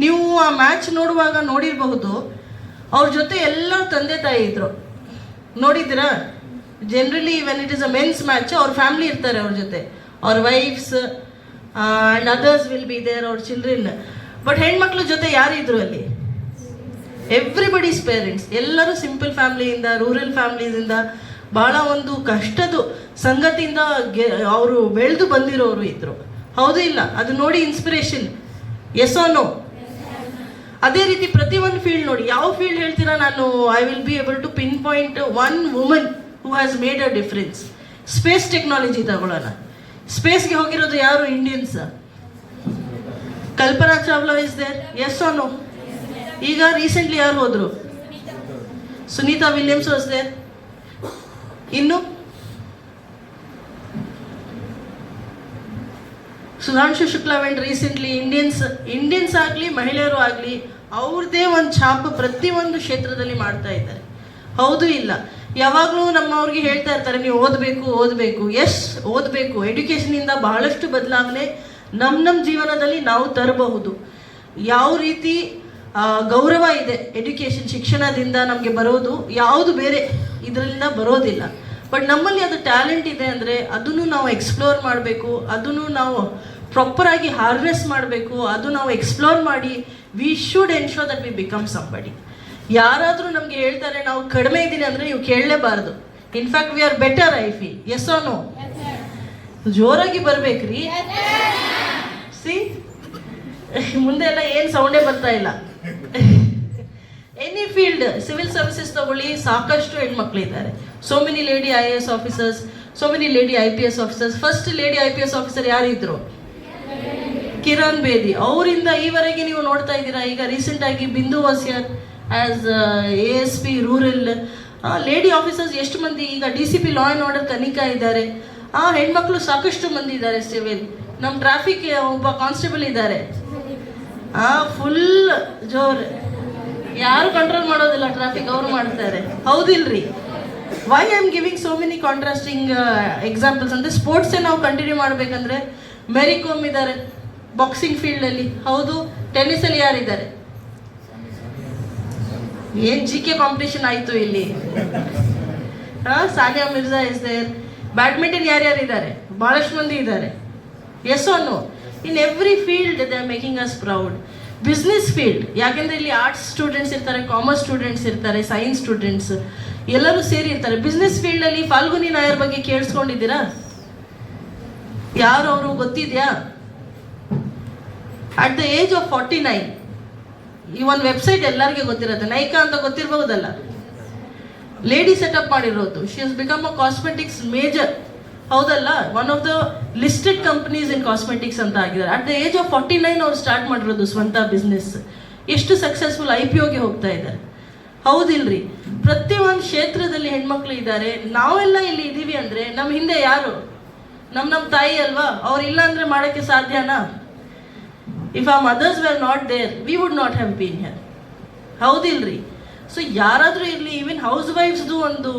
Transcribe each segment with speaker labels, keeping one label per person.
Speaker 1: ನೀವು ಆ ಮ್ಯಾಚ್ ನೋಡುವಾಗ ನೋಡಿರಬಹುದು. ಅವ್ರ ಜೊತೆ ಎಲ್ಲ ತಂದೆ ತಾಯಿ ಇದ್ರು. ನೋಡಿದ್ದೀರಾ? Generally when it is a men's match ಅವ್ರ ಫ್ಯಾಮಿಲಿ ಇರ್ತಾರೆ ಅವ್ರ ಜೊತೆ. ಅವ್ರ wives and others will be there ಅವ್ರ ಚಿಲ್ಡ್ರನ್ ಬಟ್ ಹೆಣ್ಮಕ್ಳ ಜೊತೆ ಯಾರಿದ್ರು ಅಲ್ಲಿ? ಎವ್ರಿಬಡೀಸ್ ಪೇರೆಂಟ್ಸ್ ಎಲ್ಲರೂ ಸಿಂಪಲ್ ಫ್ಯಾಮ್ಲಿಯಿಂದ ರೂರಲ್ ಫ್ಯಾಮ್ಲೀಸಿಂದ ಭಾಳ ಒಂದು ಕಷ್ಟದ ಸಂಗತಿಯಿಂದ ಗೆ, ಅವರು ಬೆಳೆದು ಬಂದಿರೋರು ಇದ್ರು. ಹೌದು ಇಲ್ಲ? ಅದು ನೋಡಿ ಇನ್ಸ್ಪಿರೇಷನ್ ಎಸ್ ನೋ ಅದೇ ರೀತಿ ಪ್ರತಿ ಒಂದು ಫೀಲ್ಡ್ ನೋಡಿ, ಯಾವ ಫೀಲ್ಡ್ ಹೇಳ್ತೀರಾ ನಾನು? I will be able to pinpoint one woman who has made a difference space technology ತಗೊಳ್ಳೋಣ ಸ್ಪೇಸ್ಗೆ ಹೋಗಿರೋದು ಯಾರು? Indians Kalpana Chawla is there yes no ಈಗ ರೀಸೆಂಟ್ಲಿ ಯಾರು ಹೋದರು? ಸುನೀತಾ ವಿಲಿಯಮ್ಸ್ ವಾಸ್ ದೇರ್ ಇನ್ನು? Sudhanshu Shukla went recently Indians Indians ಆಗಲಿ, ಮಹಿಳೆಯರು ಆಗಲಿ ಅವ್ರದ್ದೇ ಒಂದು ಛಾಪ ಪ್ರತಿಯೊಂದು ಕ್ಷೇತ್ರದಲ್ಲಿ ಮಾಡ್ತಾ ಇದ್ದಾರೆ. ಹೌದು ಇಲ್ಲ. ಯಾವಾಗಲೂ ನಮ್ಮವ್ರಿಗೆ ಹೇಳ್ತಾ ಇರ್ತಾರೆ, ನೀವು ಓದಬೇಕು ಓದಬೇಕು. ಎಸ್ ಓದಬೇಕು. ಎಡ್ಯುಕೇಷನಿಂದ ಬಹಳಷ್ಟು ಬದಲಾವಣೆ ನಮ್ಮ ನಮ್ಮ ಜೀವನದಲ್ಲಿ ನಾವು ತರಬಹುದು. ಯಾವ ರೀತಿ ಗೌರವ ಇದೆ ಎಡ್ಯುಕೇಷನ್ ಶಿಕ್ಷಣದಿಂದ ನಮಗೆ ಬರೋದು, ಯಾವುದು ಬೇರೆ ಇದರಿಂದ ಬರೋದಿಲ್ಲ. ಬಟ್ ನಮ್ಮಲ್ಲಿ ಅದು ಟ್ಯಾಲೆಂಟ್ ಇದೆ ಅಂದರೆ ಅದನ್ನು ನಾವು ಎಕ್ಸ್ಪ್ಲೋರ್ ಮಾಡಬೇಕು, ಅದನ್ನು ನಾವು ಪ್ರಾಪರಾಗಿ ಹಾರ್ನೆಸ್ ಮಾಡಬೇಕು ಅದು ನಾವು ಎಕ್ಸ್ಪ್ಲೋರ್ ಮಾಡಿ we should ensure that we become somebody ಯಾರಾದರೂ ನಮಗೆ ಹೇಳ್ತಾರೆ ನಾವು ಕಡಿಮೆ ಇದ್ದೀನಿ ಅಂದರೆ ನೀವು ಕೇಳಲೇಬಾರದು. In fact we are better I feel yes no ಜೋರಾಗಿ ಬರ್ಬೇಕ್ರಿ. ಸಿ ಮುಂದೆ ಎಲ್ಲ ಏನು ಸೌಂಡೇ ಬರ್ತಾ ಇಲ್ಲ. ಎನಿ ಫೀಲ್ಡ್ ಸಿವಿಲ್ ಸರ್ವಿಸಸ್ ತಗೊಳ್ಳಿ ಸಾಕಷ್ಟು ಹೆಣ್ಮಕ್ಳು ಇದ್ದಾರೆ. So many lady I A S officers so many lady I P S officers first lady I P S officer ಯಾರಿದ್ರು? Kiran Bedi, ಅವರಿಂದ ಈವರೆಗೆ ನೀವು ನೋಡ್ತಾ ಇದ್ದೀರಾ, ಈಗ ರೀಸೆಂಟ್ ಆಗಿ Bindu ವಾಸಿಯರ್ as A S P rural lady officers ಎಷ್ಟು ಮಂದಿ, ಈಗ D C P law and order ತನಿಖಾ ಇದ್ದಾರೆ. ಆ, ಹೆಣ್ಮಕ್ಳು ಸಾಕಷ್ಟು ಮಂದಿ ಇದ್ದಾರೆ, ಸಿವಿಲ್. ನಮ್ಮ ಟ್ರಾಫಿಕ್ ಒಬ್ಬ ಕಾನ್ಸ್ಟೇಬಲ್ ಇದ್ದಾರೆ. ಆ ಫುಲ್ ಜೋರ್. ಯಾರು ಕಂಟ್ರೋಲ್ ಮಾಡೋದಿಲ್ಲ ಟ್ರಾಫಿಕ್ ಅವರು ಮಾಡ್ತಾರೆ. ಹೌದಿಲ್ರಿ? Why I am giving so many contrasting examples ಅಂದರೆ ಸ್ಪೋರ್ಟ್ಸೇ ನಾವು ಕಂಟಿನ್ಯೂ ಮಾಡಬೇಕಂದ್ರೆ ಮೆರಿ ಕೋಮ್ ಇದ್ದಾರೆ. ಬಾಕ್ಸಿಂಗ್ ಫೀಲ್ಡಲ್ಲಿ ಹೌದು ಟೆನ್ನಿಸಲ್ಲಿ ಯಾರಿದ್ದಾರೆ? ಏನು ಜಿ ಕೆ ಕಾಂಪಿಟೇಷನ್ ಆಯಿತು ಇಲ್ಲಿ? Sania Mirza is there badminton ಯಾರ್ಯಾರಿದ್ದಾರೆ? ಭಾಳಷ್ಟು ಮಂದಿ ಇದ್ದಾರೆ. ಎಸ್ ಅನ್ನು in every field they are making us proud business field ಯಾಕೆಂದ್ರೆ ಇಲ್ಲಿ ಆರ್ಟ್ಸ್ ಸ್ಟೂಡೆಂಟ್ಸ್ ಇರ್ತಾರೆ ಕಾಮರ್ಸ್ ಸ್ಟೂಡೆಂಟ್ಸ್ ಇರ್ತಾರೆ ಸೈನ್ಸ್ ಸ್ಟೂಡೆಂಟ್ಸ್ ಎಲ್ಲರೂ ಸೇರಿ ಇರ್ತಾರೆ. ಬಿಸ್ನೆಸ್ ಫೀಲ್ಡಲ್ಲಿ ಫಾಲ್ಗುನಿ ನಾಯರ್ ಬಗ್ಗೆ ಕೇಳಿಸ್ಕೊಂಡಿದ್ದೀರಾ? ಯಾರು ಅವರು ಗೊತ್ತಿದ್ಯಾ? At the age of forty nine ಈ ಒಂದು ವೆಬ್ಸೈಟ್ ಎಲ್ಲರಿಗೂ ಗೊತ್ತಿರುತ್ತೆ. ನೈಕಾ ಅಂತ ಗೊತ್ತಿರಬಹುದಲ್ಲ? ಲೇಡಿ ಸೆಟಪ್ ಮಾಡಿರೋದು. She has become a cosmetics major ಹೌದಲ್ಲ? One of the listed companies in cosmetics ಅಂತ ಆಗಿದ್ದಾರೆ. At the age of forty nine ಅವ್ರು ಸ್ಟಾರ್ಟ್ ಮಾಡಿರೋದು ಸ್ವಂತ ಬಿಸ್ನೆಸ್ ಎಷ್ಟು ಸಕ್ಸಸ್ಫುಲ್ ಐ ಪಿ ಓಗೆ ಹೋಗ್ತಾ ಇದ್ದಾರೆ. ಹೌದಿಲ್ರಿ? ಪ್ರತಿ ಒಂದು ಕ್ಷೇತ್ರದಲ್ಲಿ ಹೆಣ್ಮಕ್ಳು ಇದ್ದಾರೆ. ನಾವೆಲ್ಲ ಇಲ್ಲಿ ಇದ್ದೀವಿ ಅಂದರೆ ನಮ್ಮ ಹಿಂದೆ ಯಾರು? ನಮ್ಮ ನಮ್ಮ ತಾಯಿ ಅಲ್ವಾ? ಅವ್ರು ಇಲ್ಲ ಅಂದ್ರೆ ಮಾಡೋಕ್ಕೆ ಸಾಧ್ಯನಾ? If our mothers were not there we would not have been here ಹೌದಿಲ್ರಿ? So ಯಾರಾದರೂ ಇರಲಿ ಈವನ್ ಹೌಸ್ ವೈಫ್ಸ್ದು ಒಂದು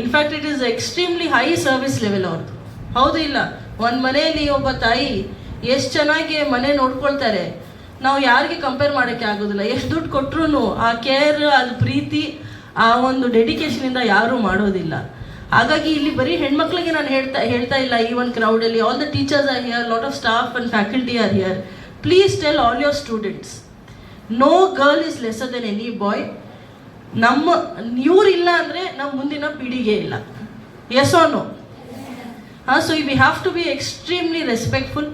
Speaker 1: in fact it is extremely high service level ಅವ್ರದ್ದು ಹೌದು ಇಲ್ಲ? ಒಂದು ಮನೆಯಲ್ಲಿ ಒಬ್ಬ ತಾಯಿ ಎಷ್ಟು ಚೆನ್ನಾಗಿ ಮನೆ ನೋಡ್ಕೊಳ್ತಾರೆ. ನಾವು ಯಾರಿಗೆ ಕಂಪೇರ್ ಮಾಡೋಕ್ಕೆ ಆಗೋದಿಲ್ಲ. ಎಷ್ಟು ದುಡ್ಡು ಕೊಟ್ಟರು ಆ ಕೇರ್ ಅದು ಪ್ರೀತಿ, ಆ ಒಂದು ಡೆಡಿಕೇಶನಿಂದ ಯಾರೂ ಮಾಡೋದಿಲ್ಲ. ಹಾಗಾಗಿ ಇಲ್ಲಿ ಬರೀ ಹೆಣ್ಮಕ್ಳಿಗೆ ನಾನು ಹೇಳ್ತಾ ಹೇಳ್ತಾ ಇಲ್ಲ ಈ ಒಂದು ಕ್ರೌಡಲ್ಲಿ all the teachers are here lot of staff and faculty are here please tell all your students no girl is lesser than any boy ನಮ್ಮ ಇಲ್ಲ ಅಂದರೆ ನಮ್ಮ ಮುಂದಿನ ಪೀಳಿಗೆ ಇಲ್ಲ. ಎಸ್ ಆರ್ ನೋ ಹಾಂ so we have to be extremely respectful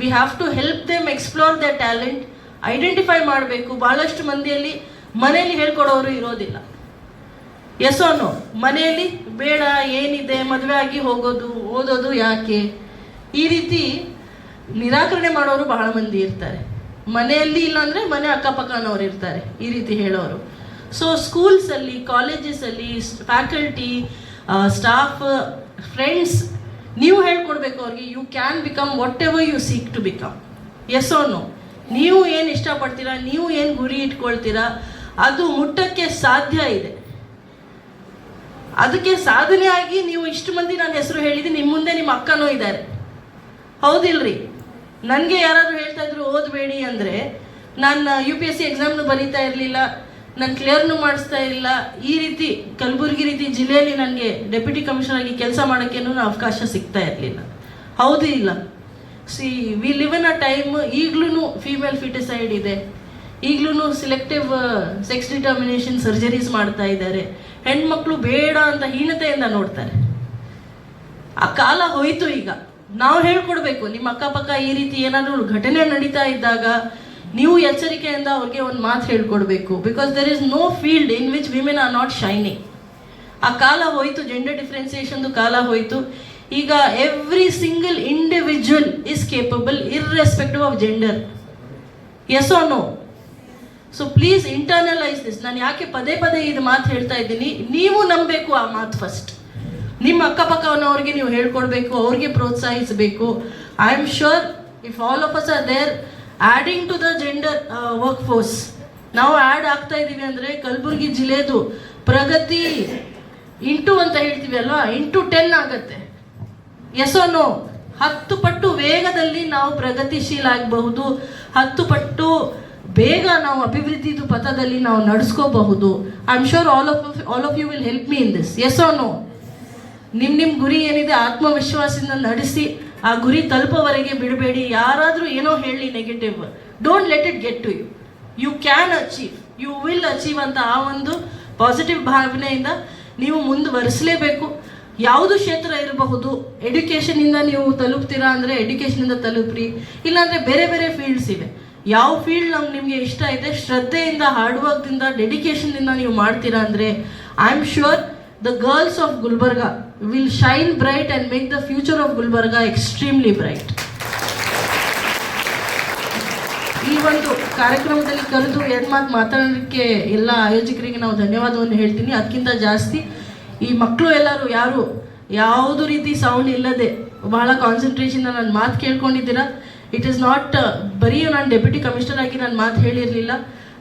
Speaker 1: we have to help them explore the talent identify ಮಾಡಬೇಕು. ಭಾಳಷ್ಟು ಮಂದಿಯಲ್ಲಿ ಮನೆಯಲ್ಲಿ ಹೇಳ್ಕೊಡೋರು ಇರೋದಿಲ್ಲ. ಎಸ್ ನೋ ಮನೆಯಲ್ಲಿ ಬೇಡ, ಏನಿದೆ, ಮದುವೆ ಆಗಿ ಹೋಗೋದು, ಓದೋದು ಯಾಕೆ? ಈ ರೀತಿ ನಿರಾಕರಣೆ ಮಾಡೋರು ಬಹಳ ಮಂದಿ ಇರ್ತಾರೆ. ಮನೆಯಲ್ಲಿ ಇಲ್ಲಾಂದರೆ ಮನೆ ಅಕ್ಕಪಕ್ಕನವ್ರು ಇರ್ತಾರೆ, ಈ ರೀತಿ ಹೇಳೋರು. ಸೊ ಸ್ಕೂಲ್ಸಲ್ಲಿ ಕಾಲೇಜಸಲ್ಲಿ ಫ್ಯಾಕಲ್ಟಿ ಸ್ಟಾಫ್ ಫ್ರೆಂಡ್ಸ್ ನೀವು ಹೇಳ್ಕೊಡ್ಬೇಕು ಅವ್ರಿಗೆ you can become whatever you seek to become yes ನೀವು ಏನು ಇಷ್ಟಪಡ್ತೀರಾ, ನೀವು ಏನು ಗುರಿ ಇಟ್ಕೊಳ್ತೀರಾ, ಅದು ಮುಟ್ಟಕ್ಕೆ ಸಾಧ್ಯ ಇದೆ. ಅದಕ್ಕೆ ಸಾಧನೆ ಆಗಿ ನೀವು ಇಷ್ಟು ಮಂದಿ ನನ್ನ ಹೆಸರು ಹೇಳಿದ್ದೀನಿ ನಿಮ್ಮ ಮುಂದೆ ನಿಮ್ಮ ಅಕ್ಕನೂ ಇದ್ದಾರೆ. ಹೌದಿಲ್ರಿ? ನನಗೆ ಯಾರಾದರೂ ಹೇಳ್ತಾ ಇದ್ರು, ಓದಬೇಡಿ ಅಂದರೆ ನಾನು ಯು ಪಿ ಎಸ್ ಸಿ ಎಕ್ಸಾಮ್ನು ಬರೀತಾ ಇರಲಿಲ್ಲ, ನಾನು ಕ್ಲಿಯರ್ನು ಮಾಡಿಸ್ತಾ ಇಲ್ಲ. ಈ ರೀತಿ ಕಲಬುರಗಿ ರೀತಿ ಜಿಲ್ಲೆಯಲ್ಲಿ ನನಗೆ ಡೆಪ್ಯೂಟಿ ಕಮಿಷನರ್ ಆಗಿ ಕೆಲಸ ಮಾಡೋಕ್ಕೇನು ಅವಕಾಶ ಸಿಗ್ತಾ ಇರಲಿಲ್ಲ. ಹೌದು ಇಲ್ಲ? See we live in a time ಈಗಲೂ ಫೀಮೇಲ್ ಫಿಟಿಸೈಡ್ ಇದೆ. ಈಗಲೂ ಸಿಲೆಕ್ಟಿವ್ ಸೆಕ್ಸ್ ಡಿಟರ್ಮಿನೇಷನ್ ಸರ್ಜರೀಸ್ ಮಾಡ್ತಾ ಇದ್ದಾರೆ. ಹೆಣ್ಮಕ್ಳು ಬೇಡ ಅಂತ ಹೀನತೆಯಿಂದ ನೋಡ್ತಾರೆ. ಆ ಕಾಲ ಹೋಯ್ತು ಈಗ. ನಾವು ಹೇಳ್ಕೊಡ್ಬೇಕು, ನಿಮ್ಮ ಅಕ್ಕಪಕ್ಕ ಈ ರೀತಿ ಏನಾದರೂ ಘಟನೆ ನಡೀತಾ ಇದ್ದಾಗ ನೀವು ಎಚ್ಚರಿಕೆಯಿಂದ ಅವ್ರಿಗೆ ಒಂದು ಮಾತು ಹೇಳ್ಕೊಡ್ಬೇಕು. Because there is no field in which women are not shining ಆ ಕಾಲ ಹೋಯ್ತು ಜೆಂಡರ್ ಡಿಫ್ರೆನ್ಸಿಯೇಷನ್ದು ಕಾಲ ಹೋಯ್ತು. ಈಗ every single individual is capable irrespective of gender yes or no so please internalise this ನಾನು ಯಾಕೆ ಪದೇ ಪದೇ ಇದು ಮಾತು ಹೇಳ್ತಾ ಇದ್ದೀನಿ. ನೀವು ನಂಬಬೇಕು ಆ ಮಾತು ಫಸ್ಟ್ ನಿಮ್ಮ ಅಕ್ಕಪಕ್ಕವನ್ನವ್ರಿಗೆ ನೀವು ಹೇಳ್ಕೊಡ್ಬೇಕು, ಅವ್ರಿಗೆ ಪ್ರೋತ್ಸಾಹಿಸಬೇಕು. I am sure if all of us are there adding to the gender workforce ನಾವು ಆ್ಯಡ್ ಆಗ್ತಾ ಇದ್ದೀವಿ ಅಂದರೆ ಕಲಬುರಗಿ ಜಿಲ್ಲೆದು ಪ್ರಗತಿ ಇಂಟು ಅಂತ ಹೇಳ್ತೀವಿ ಅಲ್ವಾ? ಇಂಟು ಟೆನ್ ಆಗತ್ತೆ. ಎಸ್ ನೋ ಹತ್ತು ಪಟ್ಟು ವೇಗದಲ್ಲಿ ನಾವು ಪ್ರಗತಿಶೀಲ ಆಗಬಹುದು ಹತ್ತು ಪಟ್ಟು ಬೇಗ ನಾವು ಅಭಿವೃದ್ಧಿದು ಪಥದಲ್ಲಿ ನಾವು ನಡೆಸ್ಕೋಬಹುದು. I am sure all of all of you will help me in this yes or no ನಿಮ್ಮ ನಿಮ್ಮ ಗುರಿ ಏನಿದೆ ಆತ್ಮವಿಶ್ವಾಸದಿಂದ ನಡೆಸಿ, ಆ ಗುರಿ ತಲುಪೋವರೆಗೆ ಬಿಡಬೇಡಿ. ಯಾರಾದರೂ ಏನೋ ಹೇಳಿ negative don't let it get to you you can achieve you will achieve ಅಂತ ಆ ಒಂದು ಪಾಸಿಟಿವ್ ಭಾವನೆಯಿಂದ ನೀವು ಮುಂದುವರಿಸಲೇಬೇಕು. ಯಾವುದು ಕ್ಷೇತ್ರ ಇರಬಹುದು? ಎಡ್ಯುಕೇಷನಿಂದ ನೀವು ತಲುಪ್ತೀರಾ ಅಂದರೆ ಎಡ್ಯುಕೇಷನಿಂದ ತಲುಪ್ರಿ. ಇಲ್ಲಾಂದರೆ ಬೇರೆ ಬೇರೆ ಫೀಲ್ಡ್ಸ್ ಇವೆ. ಯಾವ ಫೀಲ್ಡ್ ನಮ್ಗೆ ನಿಮಗೆ ಇಷ್ಟ ಇದೆ, ಶ್ರದ್ಧೆಯಿಂದ ಹಾರ್ಡ್ ವರ್ಕ್ದಿಂದ ಡೆಡಿಕೇಶನ್ದಿಂದ ನೀವು ಮಾಡ್ತೀರಾ ಅಂದರೆ I am sure the girls of Gulbarga will shine bright and make the future of Gulbarga extremely bright ಈ ಒಂದು ಕಾರ್ಯಕ್ರಮದಲ್ಲಿ ಕರೆದು ಎರಡು ಮಾತು ಮಾತಾಡೋದಕ್ಕೆ ಎಲ್ಲ ಆಯೋಜಕರಿಗೆ ನಾವು ಧನ್ಯವಾದವನ್ನು ಹೇಳ್ತೀನಿ. ಅದಕ್ಕಿಂತ ಜಾಸ್ತಿ, ಈ ಮಕ್ಕಳು ಎಲ್ಲರೂ ಯಾರು, ಯಾವುದು ರೀತಿ ಸೌಂಡ್ ಇಲ್ಲದೆ ಬಹಳ ಕಾನ್ಸಂಟ್ರೇಷನ್ ನನ್ನ ಮಾತು ಕೇಳ್ಕೊಂಡಿದ್ದೀರಾ ಇಟ್ ಈಸ್ ನಾಟ್ ಬರೀ ನಾನು ಡೆಪ್ಯೂಟಿ ಕಮಿಷನರ್ ಆಗಿ ನಾನು ಮಾತು ಹೇಳಿರಲಿಲ್ಲ.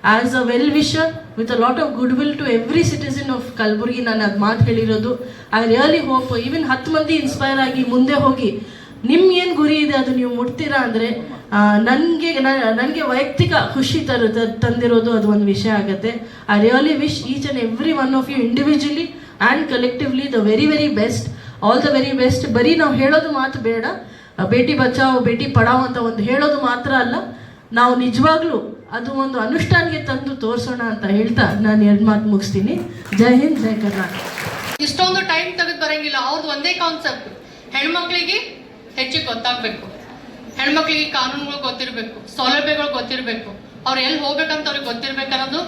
Speaker 1: As a well wisher with a lot of good will to every citizen of Kalaburagi ನಾನು ಅದು ಮಾತು ಹೇಳಿರೋದು. ಐ ರಿಯಲಿ ಹೋಪ್ ಈವನ್ ಹತ್ತು ಮಂದಿ ಇನ್ಸ್ಪೈರ್ ಆಗಿ ಮುಂದೆ ಹೋಗಿ. ನಿಮ್ಗೇನು ಗುರಿ ಇದೆ, ಅದು ನೀವು ಮುಟ್ತೀರಾ ಅಂದರೆ ನನಗೆ ನನಗೆ ವೈಯಕ್ತಿಕ ಖುಷಿ ತರ ತಂದಿರೋದು ಅದು ಒಂದು ವಿಷಯ ಆಗುತ್ತೆ. I really wish each and every one of you individually and collectively the very very best all the very best ಬರೀ ನಾವು ಹೇಳೋದು ಮಾತು ಬೇಡ. ಬೇಟಿ ಬಚಾವ್, ಬೇಟಿ ಪಡಾವ್ ಅಂತ ಒಂದು ಹೇಳೋದು ಮಾತ್ರ ಅಲ್ಲ, ನಾವು ನಿಜವಾಗ್ಲೂ ಅದು ಒಂದು ಅನುಷ್ಠಾನಕ್ಕೆ ತಂದು ತೋರಿಸೋಣ ಅಂತ ಹೇಳ್ತಾ ನಾನು ಎರಡು ಮಾತು ಮುಗಿಸ್ತೀನಿ. ಜೈ ಹಿಂದ್, ಜೈ ಕರ್ನಾಟಕ.
Speaker 2: ಇಷ್ಟೊಂದು ಟೈಮ್ ತೆಗೆದು ಬರಂಗಿಲ್ಲ ಅವ್ರದ್ದು ಒಂದೇ ಕಾನ್ಸೆಪ್ಟ್ ಹೆಣ್ಮಕ್ಳಿಗೆ ಹೆಚ್ಚಿಗೆ ಗೊತ್ತಾಗಬೇಕು. ಹೆಣ್ಮಕ್ಳಿಗೆ ಕಾನೂನುಗಳು ಗೊತ್ತಿರಬೇಕು, ಸೌಲಭ್ಯಗಳು ಗೊತ್ತಿರಬೇಕು. ಅವ್ರು ಎಲ್ಲಿ ಹೋಗ್ಬೇಕಂತ ಅವ್ರಿಗೆ ಗೊತ್ತಿರ್ಬೇಕು ಅನ್ನೋದು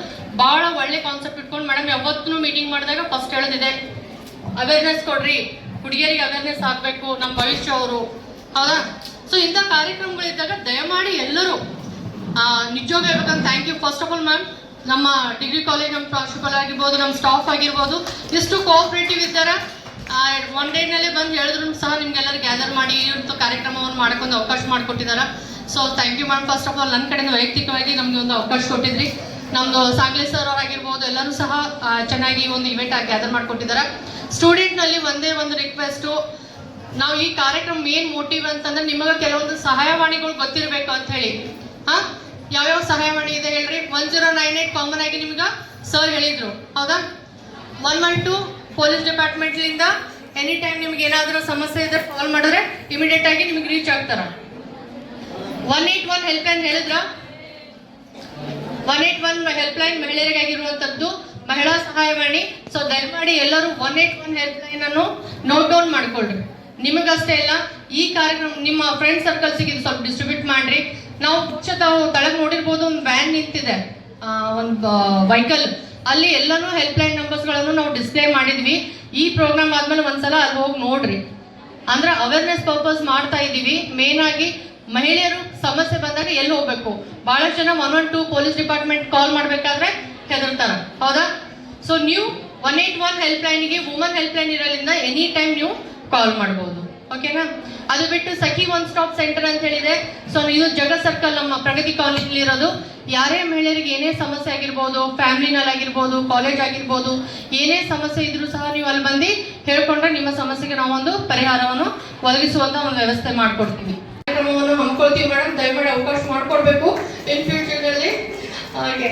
Speaker 2: ಭಾಳ ಒಳ್ಳೆ ಕಾನ್ಸೆಪ್ಟ್ ಇಟ್ಕೊಂಡು ಮೇಡಮ್ ಯಾವತ್ತೂ ಮೀಟಿಂಗ್ ಮಾಡಿದಾಗ ಫಸ್ಟ್ ಹೇಳೋದಿದೆ. ಅವೇರ್ನೆಸ್ ಕೊಡ್ರಿ. ಹುಡುಗಿಯರಿಗೆ ಅವೇರ್ನೆಸ್ ಆಗಬೇಕು ನಮ್ಮ ಭವಿಷ್ಯ ಅವರು. ಹೌದಾ? ಸೊ ಇಂಥ ಕಾರ್ಯಕ್ರಮಗಳಿದ್ದಾಗ ದಯಮಾಡಿ ಎಲ್ಲರೂ ನಿಜವಾಗ ಹೇಳ್ಬೇಕಂತ thank you first of all ma'am ನಮ್ಮ ಡಿಗ್ರಿ ಕಾಲೇಜ್ ನಮ್ಮ ಪ್ರಾಂಶುಪಾಲ ಆಗಿರ್ಬೋದು ನಮ್ಮ ಸ್ಟಾಫ್ ಆಗಿರ್ಬೋದು, ಎಷ್ಟು ಕೋಆಪ್ರೇಟಿವ್ ಇದ್ದಾರೆ? ಒನ್ ಡೇನಲ್ಲೇ ಬಂದು ಹೇಳಿದ್ರು ಸಹ ನಿಮ್ಗೆಲ್ಲರೂ ಗ್ಯಾದರ್ ಮಾಡಿ ಒಂದು ಕಾರ್ಯಕ್ರಮವನ್ನು ಮಾಡ್ಕೊಂಡು ಅವಕಾಶ ಮಾಡಿಕೊಟ್ಟಿದ್ದಾರೆ so thank you ma'am first of all ನನ್ನ ಕಡೆಯಿಂದ ವೈಯಕ್ತಿಕವಾಗಿ ನಮಗೆ ಒಂದು ಅವಕಾಶ ಕೊಟ್ಟಿದ್ರಿ. ನಮ್ಮದು ಸಾಂಗ್ಲಿ ಸರ್ ಅವರಾಗಿರ್ಬೋದು, ಎಲ್ಲರೂ ಸಹ ಚೆನ್ನಾಗಿ ಒಂದು ಇವೆಂಟ್ ಆಗಿ ಗ್ಯಾದರ್ ಮಾಡಿಕೊಟ್ಟಿದ್ದಾರೆ ಸ್ಟೂಡೆಂಟ್ನಲ್ಲಿ ಒಂದೇ ಒಂದು ರಿಕ್ವೆಸ್ಟು ನಾವು ಈ ಕಾರ್ಯಕ್ರಮ ಮೇನ್ ಮೋಟಿವ್ ಅಂತಂದ್ರೆ ನಿಮಗೆ ಕೆಲವೊಂದು ಸಹಾಯವಾಣಿಗಳು ಗೊತ್ತಿರಬೇಕು ಅಂತ ಹೇಳಿ. ಹಾ? ಯಾವ್ಯಾವ ಸಹಾಯವಾಣಿ ಇದೆ ಹೇಳ್ರಿ? One zero nine eight common ಆಗಿ ನಿಮ್ಗೆ ಸರ್ ಹೇಳಿದ್ರು. ಹೌದಾ? ಒನ್ ಒನ್ ಟು ಪೊಲೀಸ್ ಡಿಪಾರ್ಟ್ಮೆಂಟ್ಲಿಂದ ಎನಿ ಟೈಮ್ ನಿಮ್ಗೆ ಏನಾದರೂ ಸಮಸ್ಯೆ ಇದ್ರೆ ಕಾಲ್ ಮಾಡಿದ್ರೆ ಇಮಿಡಿಯೇಟ್ ಆಗಿ ನಿಮ್ಗೆ ರೀಚ್ ಆಗ್ತಾರ. One eight one help line ಹೇಳಿದ್ರ? One eight one help line ಮಹಿಳೆಯರಿಗಾಗಿರುವಂಥದ್ದು ಮಹಿಳಾ ಸಹಾಯವಾಣಿ. ಸೊ ದಯಮಾಡಿ ಎಲ್ಲರೂ one eight one help line ಅನ್ನು ನೋಟ್ ಡೌನ್ ಮಾಡ್ಕೊಳ್ರಿ. ನಿಮಗಷ್ಟೇ ಇಲ್ಲ ಈ ಕಾರ್ಯಕ್ರಮ ನಿಮ್ಮ ಫ್ರೆಂಡ್ ಸರ್ಕಲ್ಸಿಗೆ ಇದು ಸ್ವಲ್ಪ ಡಿಸ್ಟ್ರಿಬ್ಯೂಟ್ ಮಾಡ್ರಿ. ನಾವು ಪುಚ್ಚತ ತಾವು ನೋಡಿರ್ಬೋದು ಒಂದು ವ್ಯಾನ್ ನಿಂತಿದೆ. ಒಂದು ವೆಹಿಕಲ್ ಅಲ್ಲಿ ಎಲ್ಲಾನು ಹೆಲ್ಪ್ ಲೈನ್ ನಂಬರ್ಸ್ಗಳನ್ನು ನಾವು ಡಿಸ್ಪ್ಲೇ ಮಾಡಿದ್ವಿ. ಈ ಪ್ರೋಗ್ರಾಮ್ ಆದ್ಮೇಲೆ ಒಂದ್ಸಲ ಅಲ್ಲಿ ಹೋಗಿ ನೋಡ್ರಿ. ಅಂದ್ರೆ ಅವೇರ್ನೆಸ್ ಪರ್ಪಸ್ ಮಾಡ್ತಾ ಇದ್ದೀವಿ ಮೇನ್ ಆಗಿ ಮಹಿಳೆಯರು ಸಮಸ್ಯೆ ಬಂದಾಗ ಎಲ್ಲಿ ಹೋಗ್ಬೇಕು? ಬಹಳಷ್ಟು ಜನ one one two police department call ಮಾಡ್ಬೇಕಾದ್ರೆ ಹೆದರ್ತಾರ. ಹೌದಾ? ಸೊ ನೀವು ಒನ್ ಏಟ್ ಒನ್ ಹೆಲ್ಪ್ ಲೈನ್ಗೆ ವುಮನ್ ಹೆಲ್ಪ್ ಲೈನ್ ಇರೋದ್ರಿಂದ ಎನಿ ಟೈಮ್ ನೀವು ಕಾಲ್ ಮಾಡ್ಬೋದು. ಓಕೆನಾ ಅದು ಬಿಟ್ಟು ಸಖಿ ಒನ್ ಸ್ಟಾಪ್ ಸೆಂಟರ್ ಅಂತ ಹೇಳಿದೆ. ಸೊ ಇದು ಜಗ ಸರ್ಕಲ್ ನಮ್ಮ ಪ್ರಗತಿ ಕಾಲೇಜಲ್ಲಿ ಇರೋದು. ಯಾರೇ ಮಹಿಳೆಯರಿಗೆ ಏನೇ ಸಮಸ್ಯೆ ಆಗಿರ್ಬೋದು ಫ್ಯಾಮಿಲಿನಲ್ಲಿ ಆಗಿರ್ಬೋದು ಕಾಲೇಜ್ ಆಗಿರ್ಬೋದು, ಏನೇ ಸಮಸ್ಯೆ ಇದ್ರೂ ಸಹ ನೀವು ಅಲ್ಲಿ ಬಂದು ಹೇಳ್ಕೊಂಡ್ರೆ ನಿಮ್ಮ ಸಮಸ್ಯೆಗೆ ನಾವೊಂದು ಪರಿಹಾರವನ್ನು ಒದಗಿಸುವಂತ ಒಂದು ವ್ಯವಸ್ಥೆ ಮಾಡ್ಕೊಡ್ತೀವಿ. ಕಾರ್ಯಕ್ರಮವನ್ನು ಹಮ್ಮಿಕೊಳ್ತೀವಿ ಮೇಡಮ್ ದಯಮಾಡಿ ಅವಕಾಶ ಮಾಡಿಕೊಡ್ಬೇಕು. ಇನ್ ಫ್ಯೂಚರ್ನಲ್ಲಿ ಹಾಗೆ.